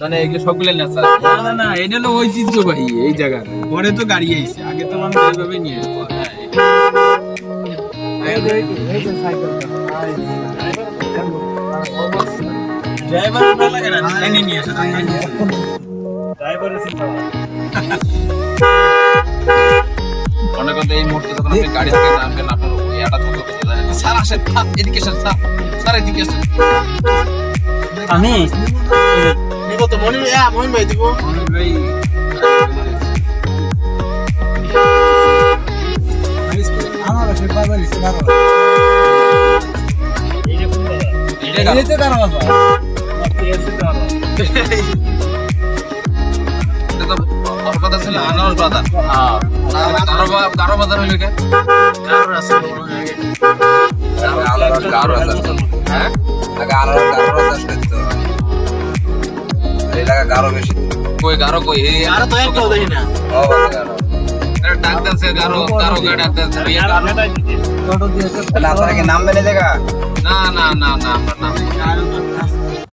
মানে এগুলো সবগুলো নেশা না না এটা হলো ঐতিহ্যবাহী এই জায়গার পরে তো গাড়ি আইছে আগে তো মানুষ এইভাবে নিয়ে যেত। ড্রাইভার লাগে না নিয়ে আসে মনে করতে এই মুহূর্তে যখন আপনি গাড়ি থেকে নামবেন আপনার ইয়াটা থাকবে স্যার আসেন এদিকে স্যার। স্যার এদিকে আসেন আমি? দিব তো মনি ভাই মনি ভাই দিব ভাই আমার কাছে পারবে না এটা গাড়ি। তো এটা তো ওর কথা ছিল আনোয়ার বাজার গারো বা- গারো বাজার হইল কে গারো বাজার হ্যাঁ কই গারো কই? এই আর তো একটাও দেখি না। এটা ডাক দেনছে গারো গারো কে ডাক দেনছে। গারো টোটো দিয়েছে না না না না আমরা নাম